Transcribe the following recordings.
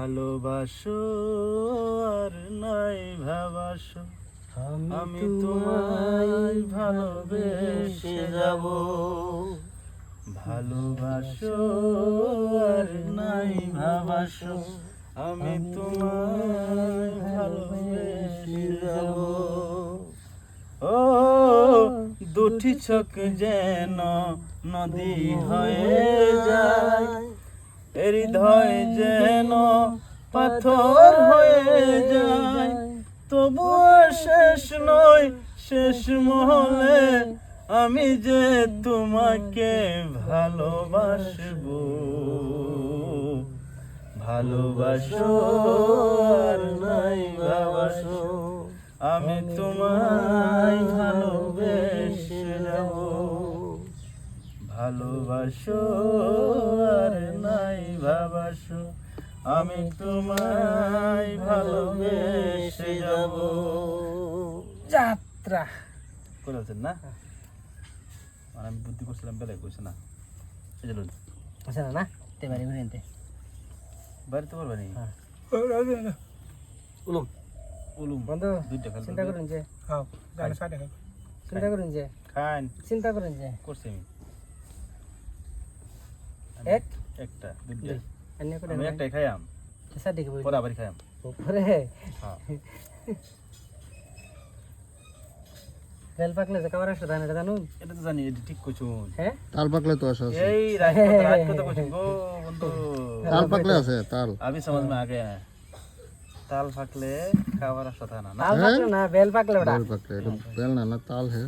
ভালোবাসো আর নাই ভাবাসো আমি তোমায় ভালোবেসে যাব। ভালোবাসো আর নাই ভাবাসো আমি তোমায় ভালোবেসে যাব। ও দুটি চোখ যেন নদী হয়ে যায়। হৃদয় যেন পাথর হয়ে যায়, তবুও শেষ নয় শেষ মহলে আমি যে তোমাকে ভালোবাসবো। ভালোবাসো নাই ভালোবাসো, আমি তোমায় ভালোবেসে যাব ভালোবাসো ভাবাসো আমি তোমায় ভালোবেসে যাব। যাত্রা। করে আছেন না? আর আমি বুদ্ধি করছিলাম বেলায় কইছে না। এই যে লুন। আছে না না তে বাড়ি ঘুরে আনতে। বাড়িতে পারবে নি হ্যাঁ। উলুম। উলুম। বন্ধু দুইটা খাল চিন্তা করুন যে। হ্যাঁ গাড়ি সাইডে চিন্তা করুন যে। খান চিন্তা করুন যে। করছি আমি। এক। একটা দুইটা। দুই। অন্য করে আমি একটাই খাইয়াম সার দিকে বই পরে আবার খাইয়াম উপরে হ্যাঁ বেল পাকলে যে কাবার আসলে ধান এটা জানুন এটা তো জানি এটা ঠিক কইছুন হ্যাঁ তাল পাকলে তো আসা আছে এই রাত কথা রাত কথা কইছুন গো বন্ধু তাল পাকলে আছে তাল अभी समझ में आ गया है ताल फाकले खावर আসা था না না তাল পাকলে না বেল পাকলে ওটা তাল পাকলে এটা বেল না না তাল হে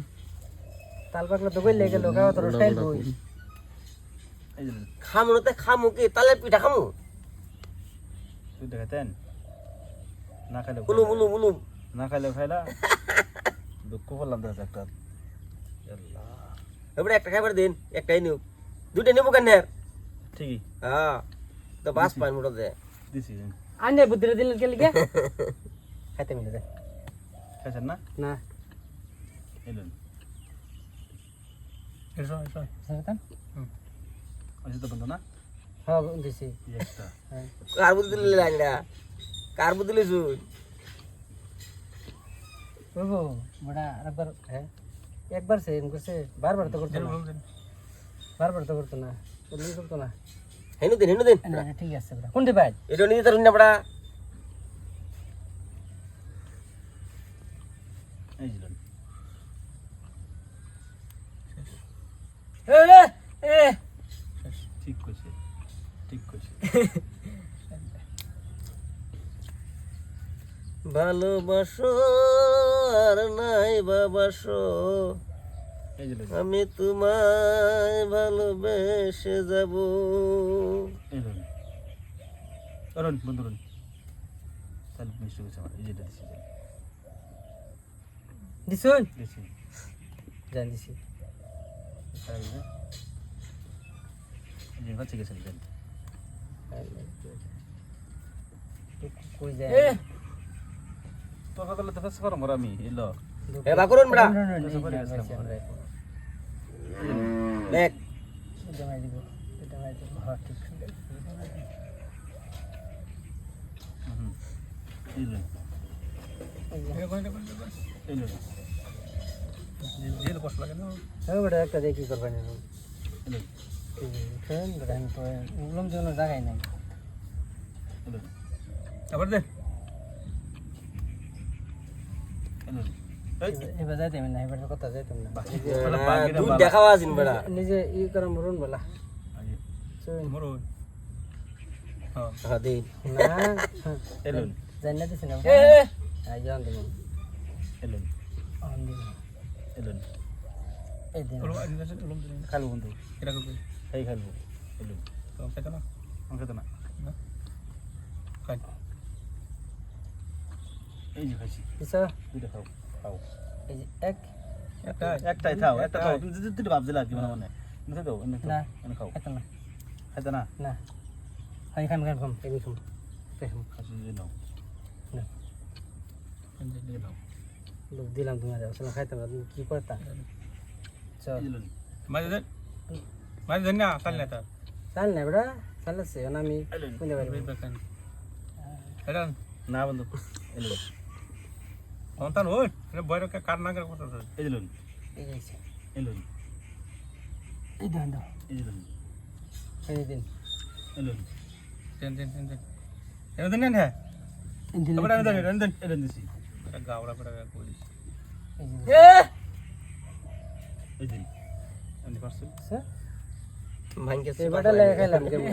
তাল পাকলে তো কই লেগে লোকা তোর স্টাইল বই এই যে খামু না খামু কি? তালে পিঠা খামু? তুই দেখাতেন না খাইলে উলুম উলুম উলুম। না খাইলে খাইলা? দুঃখ করলাম তো একটা আল্লাহ। এবারে একটা খাবার দিন একটাই নিউ দুইটা নিবো কেন ঠিকই। হ্যাঁ তো বাস পান মোটা দে দিছি। আনে বুদ্ধিরে দিলেন কে লিগে খাইতে মিলে দে। খাইছেন না? না। এলেন। সারতাম ওই তো বন্ধু না? হ্যাঁ দিছি একটা। হ্যাঁ। কার বুদ্ধি দিলে লাইনটা? কার বুদ্ধি বড়া একবার হ্যাঁ। একবার সে করছে বারবার তো করতো না। বারবার তো করতো না করলি করতো না। হেনু দিন হেনু দিন। ঠিক আছে বড়া। কোনটি ভাই? এটা নিয়ে তার না এই লন। ভালোবাসো আর নাই বাবাসো। আমি তোমায় ভালোবেসে যাব। এই লন। অরুণ বন্ধু অরুণ। তাহলে মিষ্টি কইছে আমার। এই যেটা দিছি দিছুন দিছি জান দিছি। খাই না? এই যে হচ্ছে গেছে কই যায়? এ তোর কথা তো ফেস করম আমি এলো এ বা করুন বড়া দেখ এটা মাই দিব এটা মাই দিব হ্যাঁ ঠিক হুম এলো এলো জেল কষ্ট লাগে না হ্যাঁ বড়া একটা দেখি করবেন এলো ফ্রেন্ড বড়া আমি তো উলম জন্য জায়গায় নাই আবার দে এবার যাইতে আমি না? এবার কথা যাইতাম না দুধ দেখাও আছিন বড়া নিজে ই করে মরুন বলা। চল মরো হ্যাঁ না এই দিন। খালু বন্ধু। এই খালু। এলো আমাকে তো না? এই যে খাইছি। দিছো দুইটা খাও খাও। এই যে এক। একটাই খাও একটা খাও। তুমি যদি তুই ভাবছিলা কি মনে মনে। নিতে দাও এনে না। খাও। এত না। খাইতে না? না। হাই খাম খাম খাম খাম। খাম। খাসি দিয়ে নাও। না। লোক দিলাম তোমার আসলে খাইতাম না তুমি কি করতা চল। এই যে লন। চাল না বেড়া চাল আছে আমি এই লন। কোনটা পারব এটা না বন্ধু এলুন সন্তান ওই এটা বয়রা কার না কার কথা এলুন এই যে আছে। এলুন এই দাও দাও এলুন এই দিন এলুন দেন দেন দেন দেন এটা দেন না হ্যাঁ এই দিন এবার আমি দেন দেন দেন এলুন দিছি এটা গাওড়া করে করিস এই দিন। এই দিন আপনি পারছেন স্যার ভাঙ্গেছে এবারটা লেগে খাইলাম কেমন